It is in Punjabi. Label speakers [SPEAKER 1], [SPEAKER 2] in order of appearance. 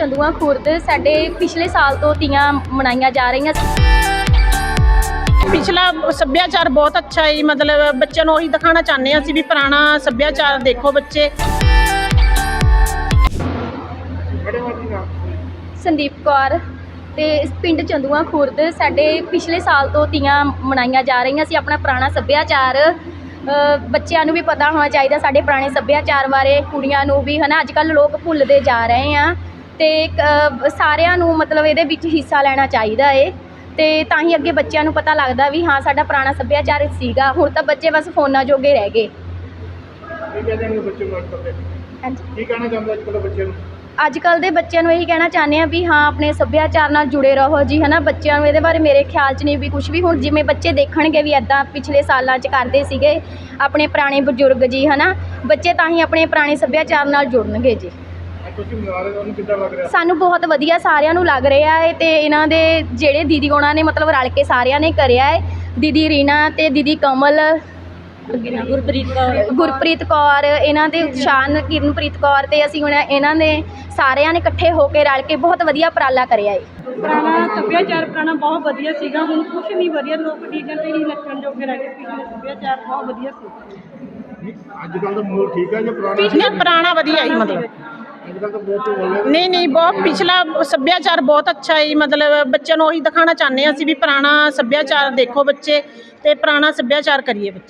[SPEAKER 1] ਚੰਦੂਆ ਖੁਰਦ ਸਾਡੇ ਪਿਛਲੇ ਸਾਲ ਤੋਂ ਤੀਆਂ ਮਨਾਈਆਂ ਜਾ ਰਹੀਆਂ
[SPEAKER 2] ਪਿਛਲਾ ਸੱਭਿਆਚਾਰ ਬਹੁਤ ਅੱਛਾ ਹੈ ਜੀ, ਮਤਲਬ ਬੱਚਿਆਂ ਨੂੰ ਉਹੀ ਦਿਖਾਉਣਾ ਚਾਹੁੰਦੇ ਹਾਂ ਅਸੀਂ ਵੀ ਪੁਰਾਣਾ ਸੱਭਿਆਚਾਰ ਦੇਖੋ ਬੱਚੇ।
[SPEAKER 1] ਸੰਦੀਪ ਕੌਰ ਤੇ ਇਸ ਪਿੰਡ ਚੰਦੂਆ ਖੁਰਦ ਸਾਡੇ ਪਿਛਲੇ ਸਾਲ ਤੋਂ ਤੀਆਂ ਮਨਾਈਆਂ ਜਾ ਰਹੀਆਂ ਸੀ ਆਪਣਾ ਪੁਰਾਣਾ ਸੱਭਿਆਚਾਰ। ਬੱਚਿਆਂ ਨੂੰ ਵੀ ਪਤਾ ਹੋਣਾ ਚਾਹੀਦਾ ਸਾਡੇ ਪੁਰਾਣੇ ਸੱਭਿਆਚਾਰ ਬਾਰੇ ਕੁੜੀਆਂ ਨੂੰ ਵੀ ਹਨਾ ਅੱਜ ਕੱਲ੍ਹ ਲੋਕ ਭੁੱਲਦੇ ਜਾ ਰਹੇ ਆ। ਤੇ ਸਾਰਿਆਂ ਨੂੰ ਮਤਲਬ ਇਹਦੇ ਵਿੱਚ ਹਿੱਸਾ ਲੈਣਾ ਚਾਹੀਦਾ ਏ। ਤੇ ਤਾਂ ਹੀ ਅੱਗੇ ਬੱਚਿਆਂ ਨੂੰ ਪਤਾ ਲੱਗਦਾ ਵੀ ਹਾਂ ਸਾਡਾ ਪੁਰਾਣਾ ਸੱਭਿਆਚਾਰ ਸੀਗਾ। ਹੁਣ ਤਾਂ ਬੱਚੇ ਬਸ ਫੋਨਾਂ ਜੋਗੇ ਰਹਿ ਗਏ।
[SPEAKER 3] ਕੀ ਅੱਜ ਕੱਲ੍ਹ ਕਹਿਣਾ ਚਾਹੁੰਦੇ ਅੱਜ ਕੱਲ੍ਹ ਦੇ ਬੱਚਿਆਂ ਨੂੰ?
[SPEAKER 1] ਅੱਜ ਕੱਲ ਦੇ ਬੱਚਿਆਂ ਨੂੰ ਇਹੀ ਕਹਿਣਾ ਚਾਹੁੰਦੇ ਆ ਵੀ ਹਾਂ ਆਪਣੇ ਸੱਭਿਆਚਾਰ ਨਾਲ ਜੁੜੇ ਰਹੋ ਜੀ ਹਨਾ। ਬੱਚਿਆਂ ਨੂੰ ਇਹਦੇ ਬਾਰੇ ਮੇਰੇ ਖਿਆਲ 'ਚ ਨਹੀਂ ਵੀ ਕੁਝ ਵੀ। ਹੁਣ ਜਿਵੇਂ ਬੱਚੇ ਦੇਖਣਗੇ ਵੀ ਐਦਾਂ ਪਿਛਲੇ ਸਾਲਾਂ 'ਚ ਕਰਦੇ ਸੀਗੇ ਆਪਣੇ ਪੁਰਾਣੇ ਬਜ਼ੁਰਗ ਜੀ ਹਨਾ। ਬੱਚੇ ਤਾਂ ਹੀ ਆਪਣੇ ਪੁਰਾਣੇ ਸੱਭਿਆਚਾਰ ਨਾਲ ਜੁੜਨਗੇ ਜੀ।
[SPEAKER 3] ਤੁਸੀਂ ਮਨਾ ਰਹੇ ਹੋ ਤੁਹਾਨੂੰ ਕਿੱਦਾਂ ਲੱਗ ਰਿਹਾ?
[SPEAKER 1] ਸਾਨੂੰ ਬਹੁਤ ਵਧੀਆ ਸਾਰਿਆਂ ਨੂੰ ਲੱਗ ਰਿਹਾ ਹੈ ਤੇ ਇਹਨਾਂ ਦੇ ਜਿਹੜੇ ਦੀਦੀ ਉਹਨਾਂ ਨੇ ਮਤਲਬ ਰਲ ਕੇ ਸਾਰਿਆਂ ਨੇ ਕਰਿਆ ਹੈ। ਦੀਦੀ ਰੀਨਾ ਤੇ ਦੀਦੀ ਕਮਲ ਗੁਰਪ੍ਰੀਤ ਕੌਰ। ਗੁਰਪ੍ਰੀਤ ਕੌਰ ਇਹਨਾਂ ਦੇ ਉਤਸ਼ਾਨ ਕਿਰਨਪ੍ਰੀਤ ਕੌਰ ਤੇ ਅਸੀਂ ਹੁਣ ਇਹਨਾਂ ਨੇ ਸਾਰਿਆਂ ਨੇ ਇਕੱਠੇ ਹੋ ਕੇ ਰਲ ਕੇ ਬਹੁਤ ਵਧੀਆ ਉਪਰਾਲਾ ਕਰਿਆ ਹੈ।
[SPEAKER 2] ਪੁਰਾਣਾ ਸੱਭਿਆਚਾਰ ਪੁਰਾਣਾ ਬਹੁਤ ਵਧੀਆ ਸੀਗਾ ਹੁਣ ਕੁਝ ਨਹੀਂ ਵਧੀਆ ਲੋਕ ਡੀਜੇ ਤੇ ਹੀ ਨੱਚਣ ਜੋਗੇ ਰਹਿ ਗਏ ਪਿਛਲੇ ਸੱਭਿਆਚਾਰ ਬਹੁਤ ਵਧੀਆ ਸੀ।
[SPEAKER 3] ਅੱਜ ਕੱਲ੍ਹ ਦਾ ਮਾਹੌਲ ਠੀਕ ਹੈ ਜਾਂ ਪੁਰਾਣਾ?
[SPEAKER 2] ਪਿਛਲੇ ਪੁਰਾਣਾ ਵਧੀਆ ਹੀ ਮਤਲਬ। ਨਹੀਂ ਨਹੀਂ ਬਹੁਤ ਪਿਛਲਾ ਸੱਭਿਆਚਾਰ ਬਹੁਤ ਅੱਛਾ ਹੈ ਜੀ, ਮਤਲਬ ਬੱਚਿਆਂ ਨੂੰ ਉਹੀ ਦਿਖਾਉਣਾ ਚਾਹੁੰਦੇ ਹਾਂ ਅਸੀਂ ਵੀ ਪੁਰਾਣਾ ਸੱਭਿਆਚਾਰ ਦੇਖੋ ਬੱਚੇ ਤੇ ਪੁਰਾਣਾ ਸੱਭਿਆਚਾਰ ਕਰੀਏ ਬੱਚੇ।